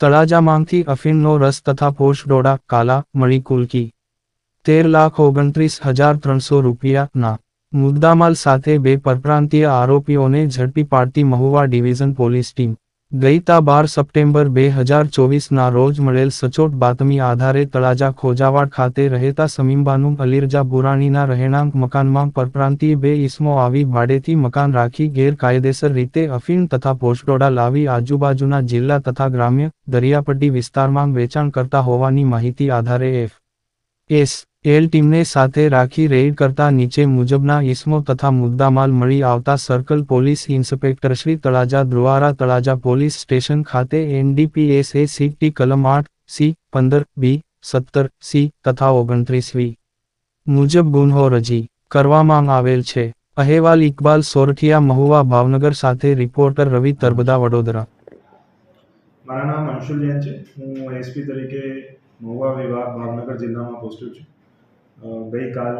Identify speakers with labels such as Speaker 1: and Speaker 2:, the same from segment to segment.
Speaker 1: તળાજામાંથી અફીણનો રસ તથા પોષ ડોડા, કાલા, મળી કુલકી. તેર લાખ ઓગણત્રીસ હજાર ત્રણસો રૂપિયાના મુદ્દામાલ સાથે બે પરપ્રાંતીય આરોપીઓને ઝડપી પાડતી મહુવા ડિવિઝન પોલીસ ટીમ. ગઈ તા બાર સપ્ટેમ્બર બે હજાર ચોવીસના રોજ મળેલ સચોટ બાતમી આધારે તળાજા ખોજાવાડ ખાતે રહેતા સમીમબાનુ અલીરજા બુરાણીના રહેણાંક મકાનમાં પરપ્રાંતીય બે ઇસમો આવી ભાડેથી મકાન રાખી ગેરકાયદેસર રીતે અફીણ તથા પોસ્ટડોડા લાવી આજુબાજુના જિલ્લા તથા ગ્રામ્ય દરિયાપટ્ટી વિસ્તારમાં વેચાણ કરતા હોવાની માહિતી આધારે એફ એસ એલ ટીમને સાથે રાખી રેડ કરતા નીચે મુજબના ઇસમો તથા મુદ્દામાલ મળી આવતા circle police inspector Shri Talaja દ્વારા તળાજા પોલીસ સ્ટેશન ખાતે એનડીપીએસ એ ટી કલમ આઠ, સી, પંદર, બી, સત્તર, સી તથા ઓગણત્રીસ વી મુજબ ગુન્હો રજી કરવામાં આવેલ છે. અહેવાલ ઇકબાલ સોરઠિયા મહુવા ભાવનગર સાથે રિપોર્ટર રવિ તરબદા વડોદરા.
Speaker 2: મારા નામ અંશુલ જૈન છે. હું એસપી તરીકે મહુવા વિભાગ ભાવનગર જિલ્લામાં પોસ્ટેડ છું. ગઈકાલ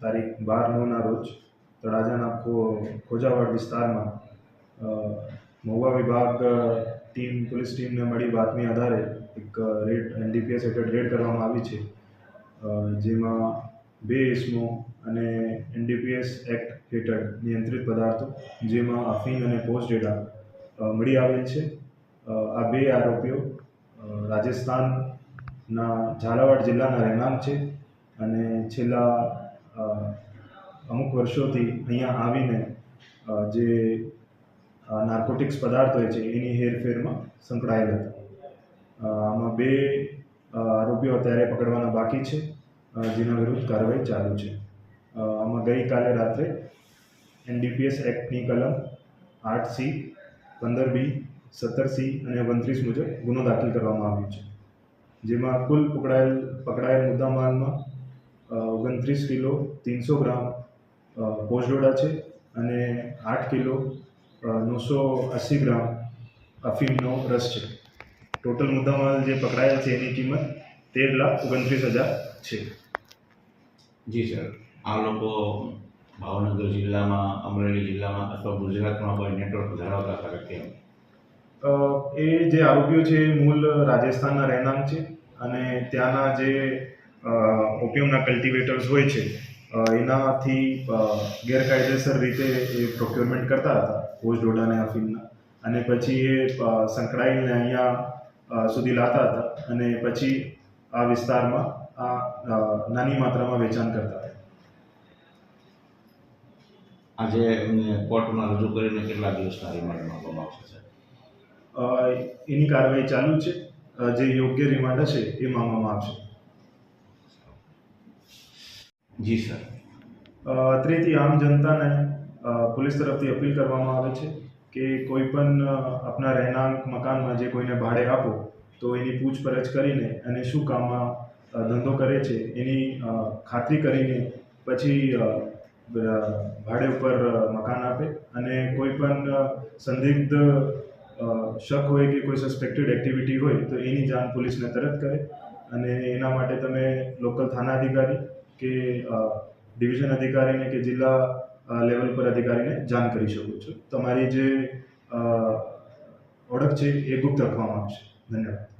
Speaker 2: તારીખ બાર નવના રોજ તળાજાના ખોજાવાડ વિસ્તારમાં મહુવા વિભાગ ટીમ, પોલીસ ટીમને મળી બાતમી આધારે એક રેડ, એનડીપીએસ હેઠળ રેડ કરવામાં આવી છે. જેમાં બે ઇસમો અને એનડીપીએસ એક્ટ હેઠળ નિયંત્રિત પદાર્થો, જેમાં અફીન અને પોસ્ટ ડેટા મળી આવેલ છે. આ બે આરોપીઓ રાજસ્થાનના ઝાલાવાડ જિલ્લાના રહેણાંક છે. અને છેલ્લા અમુક વર્ષોથી અહીંયા આવીને જે નાર્કોટિક્સ પદાર્થ હોય છે, એની હેરફેરમાં સંકળાયેલ હતા. આમાં બે આરોપીઓ અત્યારે પકડવાના બાકી છે જેના વિરુદ્ધ કાર્યવાહી ચાલુ છે. આમાં ગઈકાલે રાત્રે એનડીપીએસ એક્ટની કલમ આઠ સી પંદર બી સત્તર સી અને ઓગણત્રીસ મુજબ ગુનો દાખલ કરવામાં આવ્યો છે. જેમાં કુલ પકડાયેલ પકડાયેલ મુદ્દામાલમાં ઓગણત્રીસ કિલો ત્રણસો ગ્રામ અ, છે અને આઠ કિલો નવસો અસી ગ્રામ અફીમનો રસ છે. ટોટલ મુદ્દામાલ જે પકડાયેલ છે એની કિંમત તેર લાખ ઓગણત્રીસ હજાર છે.
Speaker 3: જી સર આ લોકો ભાવનગર જિલ્લામાં અમરેલી જિલ્લામાં અથવા ગુજરાતમાં કોઈ નેટવર્ક ધરાવતા હતા કે કેમ?
Speaker 2: એ જે આરોપીઓ છે એ મૂળ રાજસ્થાનના રહેણાંક છે અને ત્યાંના જે ઓપિયમના કલ્ટિવેટર્સ હોય છે એનાથી ગેરકાયદેસર રીતે એ પ્રોક્યોરમેન્ટ કરતા હતા પોસ્ટ ડોડાને અફીમના અને પછી એ સંકળાઈને અહીંયા સુધી લાવતા હતા અને પછી આ વિસ્તારમાં આ નાની માત્રામાં વેચાણ કરતા હતા.
Speaker 3: આજે એમને કોર્ટમાં રજૂ કરીને કેટલા દિવસના રિમાન્ડ માંગવામાં આવશે
Speaker 2: એની કાર્યવાહી ચાલુ છે. જે યોગ્ય રિમાન્ડ હશે એ માંગવામાં આવશે.
Speaker 3: જી, સર.
Speaker 2: અત્રેથી આમ જનતાને પોલીસ તરફથી અપીલ કરવામાં આવે છે કે કોઈ પણ આપના રહેણાંક, મકાનમાં જે કોઈને ભાડે આપો, તો એની પૂછપરછ કરીને અને શું કામમાં ધંધો કરે છે, એની ખાતરી કરીને પછી ભાડે ઉપર મકાન આપે અને કોઈ પણ સંદિગ્ધ શક હોય કે કોઈ સસ્પેક્ટેડ એક્ટિવિટી હોય તો એની જાણ પોલીસને તરત કરે અને એના માટે તમે લોકલ થાના અધિકારી કે ડિવિઝન અધિકારીને કે જિલ્લા લેવલ પર અધિકારીને જાણ કરી શકો છો. તમારી જે ઓળખ છે એ ગુપ્ત રાખવામાં આવશે. ધન્યવાદ.